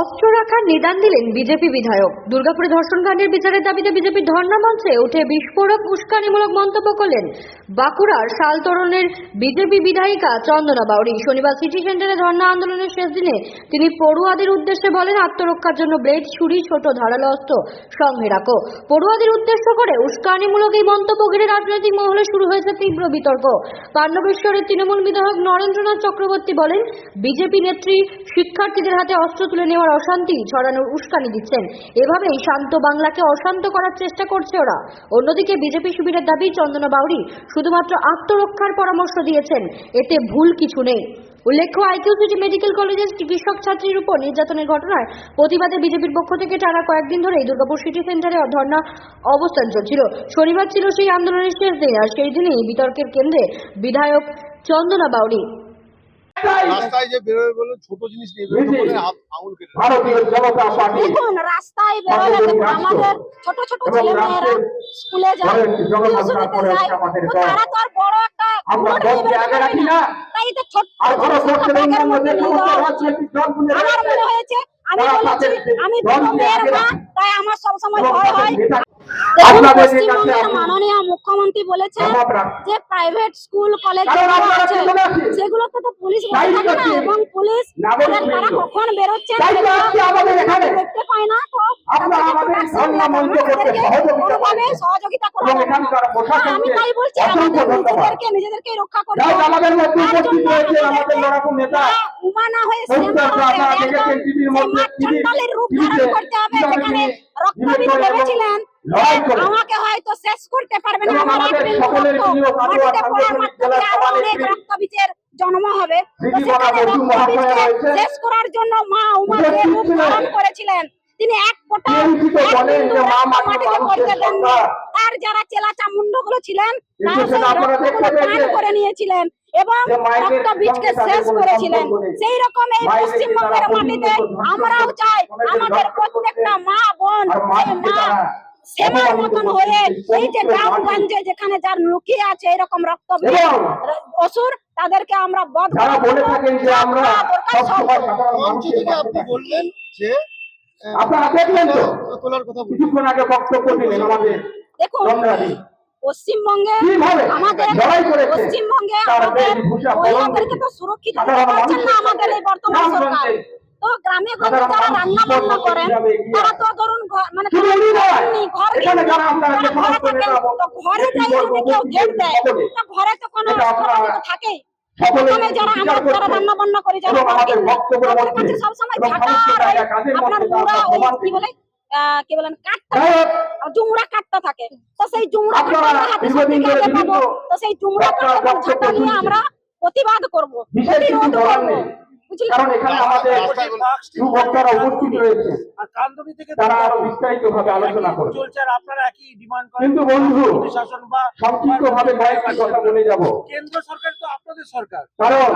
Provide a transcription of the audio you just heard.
অস্ত্র রাখার নিদান দিলেন বিজেপি বিধায়ক। দুর্গাপুরে ধর্ষণকাণ্ডের বিচারের দাবিতে বিজেপির ধর্ণা মঞ্চে উঠে বিস্ফোরক উস্কানিমূলক মন্তব্য করলেন বাঁকুড়ার শালতরণের বিজেপি বিধায়িকা চন্দনা বাউরি শনিবার সিটি সেন্টারে ধর্ণা আন্দোলনের শেষ দিনে তিনি পড়ুয়াদের উদ্দেশ্যে বলেন, আত্মরক্ষার জন্য ব্লেড, ছুরি, ছোট ধারালো অস্ত্র সঙ্গে রাখো। পড়ুয়াদের উদ্দেশ্য করে উস্কানিমূলক এই মন্তব্য ঘিরে রাজনৈতিক মহলে শুরু হয়েছে তীব্র বিতর্ক। পাণ্ডবেশ্বরের তৃণমূল বিধায়ক নরেন্দ্রনাথ চক্রবর্তী বলেন, বিজেপি নেত্রী শিক্ষার্থীদের হাতে অস্ত্র তুলে নেওয়ার অশান্তি ছড়ানোর উস্কানি দিচ্ছেন। এভাবেই শান্ত বাংলাকে অশান্ত করার চেষ্টা করছে ওরা। অন্যদিকে বিজেপি শিবিরের দাবি, চন্দনা বাউরি শুধুমাত্র আত্মরক্ষার পরামর্শ দিয়েছেন। এতে ভুল কিছু নেই। উল্লেখ্য, আইকিউ সিটি মেডিকেল কলেজের চিকিৎসক ছাত্রীর উপর নির্যাতনের ঘটনায় প্রতিবাদে বিজেপির পক্ষ থেকে টানা কয়েকদিন ধরেই দুর্গাপুর সিটি সেন্টারে ধর্ণা অবস্থান চলছিল। শনিবার ছিল সেই আন্দোলনের শেষ দিন, আর সেই দিনেই বিতর্কের কেন্দ্রে বিধায়ক চন্দনা বাউরি রাস্তায় যে বেরোবে বলে ছোট জিনিস নিয়ে বেরোতে আঙুল কেটে দেয়। ভারতীয় জনতা পার্টি। দেখুন রাস্তায় বেরোলে আমাদের ছোট ছোট ছেলে মেয়েরা স্কুলে যায় টিউশনিতে যায় তো তারা তো আর বড় একটা আমরা তাই তো ছোট মনে হয়েছে আমি তারা বলেছি আমি বড় মেয়ের মা তাই আমার সবসময় ভয় হয়। মাননীয় মুখ্যমন্ত্রী যে প্রাইভেট স্কুল কলেজ আছে সেগুলোতে তো পুলিশ থাকে না এবং পুলিশ তারা কখন বেরোচ্ছে দেখতে পায় না তো সহযোগিতা হ্যাঁ, আমি তাই বলছি। নিজেদেরকে নিজেদেরকে রক্ষা করতে হবে। উমা না হয়ে করতে যেখানে এবং ভেবেছিলেন। আমাকে হয়তো শেষ করতে পারবে না আমার আমাদের এক বিন্দু রক্ত। মাটিতে পড়ার মাধ্যমে আরও অনেক রক্তবীজের জন্ম হবে সেখানে রক্তবীজকে শেষ করার জন্য মা উমা যে রূপ ধারণ করেছিলেন। তিনি এক ফোঁটা রক্ত মাটিতে পড়তে দেননি। তার যারা চেলা চামুন্ডগুলো ছিলেন তারা সেই রক্তগুলো পান করে নিয়েছিলেন এবং যে মায়েদের রক্তবীজকে শেষ করেছিলেন। সেই রকম এই পশ্চিমবঙ্গের মাটিতে আমরাও চাই আমাদের প্রত্যেকটা মা বোন মা সেনার মতন হয়ে এই যে গ্রামগঞ্জে যেখানে যার লুকিয়ে আছে এরকম রক্ত অসুর তাদেরকে আমরা বধ আপনি বললেন যে আপনারা দেখলেন তো তোলার কথা কিছুক্ষণ আগে বক্তব্য দিলেন আমাদের দেখুন পশ্চিমবঙ্গে আমাদের পশ্চিমবঙ্গে আমাদের মহিলাদেরকে তো সুরক্ষিত পারছেন না আমাদের এই বর্তমান সরকার। তো গ্রামে গঞ্জে যারা রান্না বান্না করেন তারা তো ধরুন মানে শুধু তারা উনি নয়, নেই, ঘর এখানে যারা আপনারা যে সমস্ত নেতা ঘরে যাই যদি কেউ গেট দেয়। তো ঘরে তো কোনো এটা আপনারা অস্ত্র তো থাকেই সকলে যারা আমরা যারা রান্না বান্না করি যারা আমাদের বক্তব্যের মধ্যে কাছে সবসময় এবং ঝাঁটা সমস্ত আর ওই জায়গায় কাজের আপনার মধ্যে ওই কি বলে আহ, কি বলেন জুমড়া কাঠটা থাকে। তো সেই জুমড়া হাতে পাবো। তো সেই জুমড়া নিয়ে আমরা প্রতিবাদ করব। প্রতিরোধ কারণ এখানে আমাদের উপস্থিত রয়েছে। তারা আরও বিস্তারিত ভাবে আলোচনা করবে। চলছে আর আপনারা একই ডিমান্ড কিন্তু বন্ধু, শাসন বা সংক্ষিপ্ত ভাবে কয়েকটি কথা বলে যাব। কেন্দ্র সরকার তো আপনাদের সরকার। কারণ